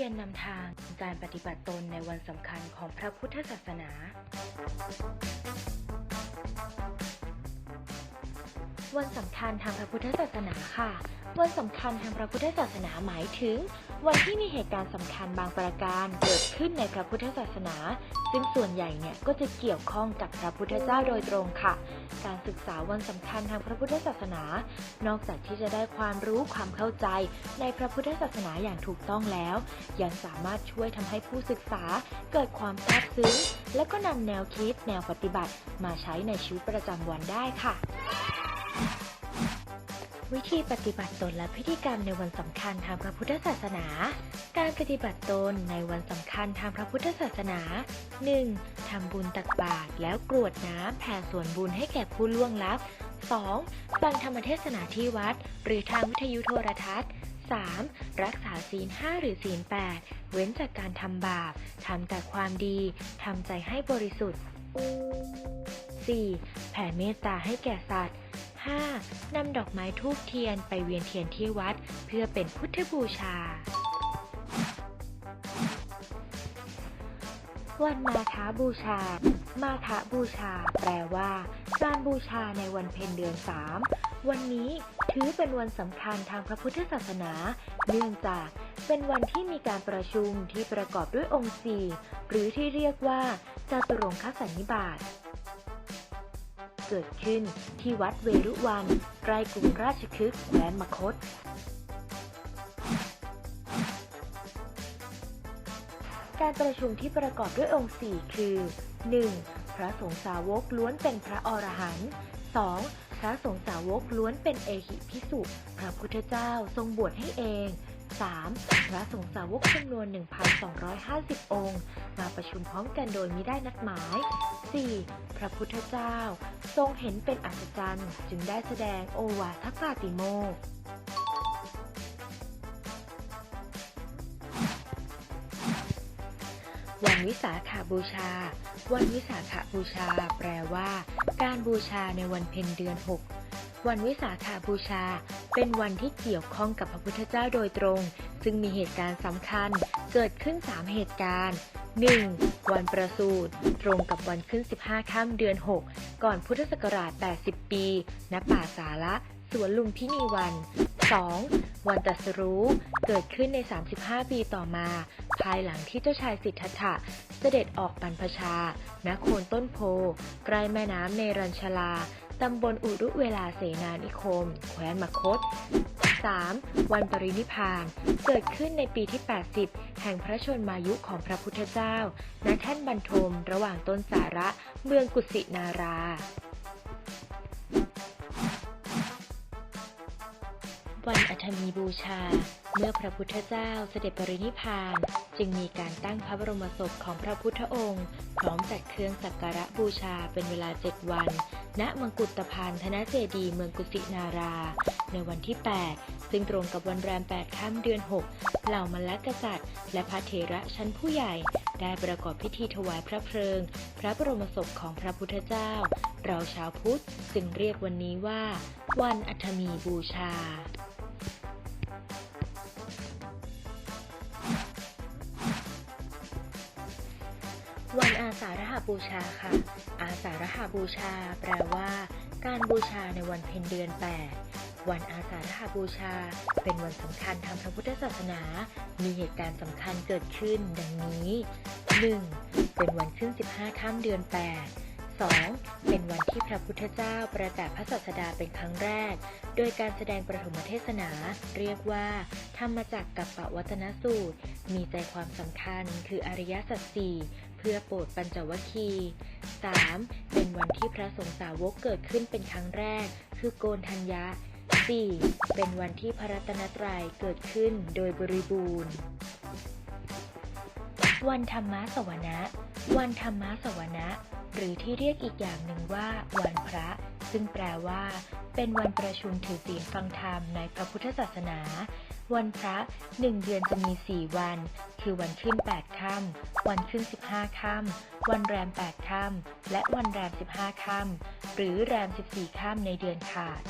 เพียนนำทางการปฏิบัติตนในวันสำคัญของพระพุทธศาสนา วันสำคัญทางพระพุทธศาสนาค่ะ วันสำคัญทางพระพุทธศาสนาหมายถึง วันที่มีเหตุการณ์สำคัญบางประการเกิดขึ้นในพระพุทธศาสนา ซึ่งส่วนใหญ่เนี่ยก็จะเกี่ยวข้องกับพระพุทธเจ้าโดยตรงค่ะ การศึกษาวันสำคัญทางพระพุทธศาสนา นอกจากที่จะได้ความรู้ความเข้าใจในพระพุทธศาสนาอย่างถูกต้องแล้ว ยังสามารถช่วยทำให้ผู้ศึกษาเกิดความซาบซึ้งและก็นำแนวคิดแนวปฏิบัติมาใช้ในชีวิตประจำวันได้ค่ะ วิธีปฏิบัติตนและพิธีกรรมในวันสำคัญทางพระพุทธศาสนา การปฏิบัติตนในวันสำคัญทางพระพุทธศาสนา 1. ทำบุญตักบาตรแล้วกรวดน้ำแผ่ส่วนบุญให้แก่ผู้ล่วงลับ 2. ฟังธรรมเทศนาที่วัด หรือทางวิทยุโทรทัศน์ 3. รักษาศีล 5 หรือศีล 8 เว้นจากการทำบาป ทำแต่ความดี ทำใจให้บริสุทธิ์ 4. แผ่เมตตาให้แก่สัตว์ 5. นำดอกไม้ทูบเทียนไปเวียนเทียนที่วัด เพื่อเป็นพุทธบูชา วันมาฆบูชา มาฆบูชา แปลว่าการบูชาในวันเพ็ญเดือนสามวันนี้ถือเป็นวันสำคัญทางพระพุทธศาสนา เนื่องจากเป็นวันที่มีการประชุมที่ประกอบด้วยองค์สี่หรือที่เรียกว่าจตุรงคสันนิบาต เกิดขึ้นที่วัดเวรุวันใกล้กรุงราชคฤห์แคว้นมคต การประชุมที่ประกอบด้วยองค์สี่คือ 1. พระสงฆ์สาวกล้วนเป็นพระอรหันต์ 2. พระสงฆ์สาวกล้วนเป็นเอหิพิสุพระพุทธเจ้าทรงบวชให้เอง 3. พระสงฆ์สาวกจำนวน 1,250 องค์ มาประชุมพร้อมกันโดยมิได้นัดหมาย 4. พระพุทธเจ้า ทรงเห็นเป็นอัศจรรย์จึงได้แสดงโอวาทปาติโมกวันวิสาขาบูชา วันวิสาขาบูชา แปลว่า การบูชาในวันเพ็ญเดือน6วันวิสาขาบูชา เป็นวันที่เกี่ยวข้องกับพระพุทธเจ้าโดยตรง ซึ่งมีเหตุการณ์สำคัญเกิดขึ้น 3 เหตุการณ์ 1. วันประสูติตรงกับวันขึ้น 15 ค่ำเดือน 6 ก่อนพุทธศักราช 80 ปี ณ ป่าสาระสวนลุมพินีวัน 2. วันตรัสรู้เกิดขึ้นใน 35 ปีต่อมา ภายหลังที่เจ้าชายสิทธัตถะเสด็จออกบรรพชา ณ โคนต้นโพ ใกล้แม่น้ำเนรัญชลา ตำบลอุรุเวลาเสนานิคม แคว้นมคต 3. วันปรินิพาน เกิดขึ้นในปีที่ 80 แห่งพระชนมายุของพระพุทธเจ้า ณ แท่นบรรทม ระหว่างต้นสาระเมืองกุสินาราวันอัฐมีบูชา เมื่อพระพุทธเจ้าเสด็จปรินิพาน จึงมีการตั้งพระบรมศพของพระพุทธองค์ พร้อมจัดเครื่องสักการะบูชาเป็นเวลาเจ็ดวัน ณมังกุฏพานธนเจดีเมืองกุสินารา ในวันที่ 8 ซึ่งตรงกับวันแรม 8 ค่ำเดือน 6 เหล่ามลกษัตริย์ และพระเถระชั้นผู้ใหญ่ ได้ประกอบพิธีถวายพระเพลิง พระบรมศพของพระพุทธเจ้า เราชาวพุทธจึงเรียกวันนี้ว่า วันอัฐมีบูชาวันอาสาฬหบูชาค่ะ อาสาฬหบูชา แปลว่า การบูชาในวันเพ็ญเดือน 8 วันอาสาฬหบูชา เป็นวันสำคัญทางพระพุทธศาสนา มีเหตุการณ์สำคัญเกิดขึ้นดังนี้ 1. เป็นวันขึ้น 15ค่ำเดือน 8 2. เป็นวันที่พระพุทธเจ้าประกาศพระศาสดาเป็นครั้งแรก โดยการแสดงประถมเทศนา เรียกว่า ธรรมจักรกับปวัตนสูตร มีใจความสำคัญคืออริยสัจสี่เพื่อโปรดปัญจวัคคีย์ 3. เป็นวันที่พระสงฆ์สาวกเกิดขึ้นเป็นครั้งแรก คือโกนทัญญะ 4. เป็นวันที่พระรัตนตรัยเกิดขึ้นโดยบริบูรณ์ วันธรรมสวนะ วันธรรมสวนะ หรือที่เรียกอีกอย่างหนึ่งว่า วันพระ ซึ่งแปลว่า เป็นวันประชุมถือศีลฟังธรรมในพระพุทธศาสนา วันพระหนึ่งเดือนจะมีสี่วัน คือวันขึ้นแปดค่ำวันขึ้นสิบห้าค่ำวันแรมแปดค่ำและวันแรมสิบห้าค่ำหรือแรมสิบสี่ค่ำในเดือนขาด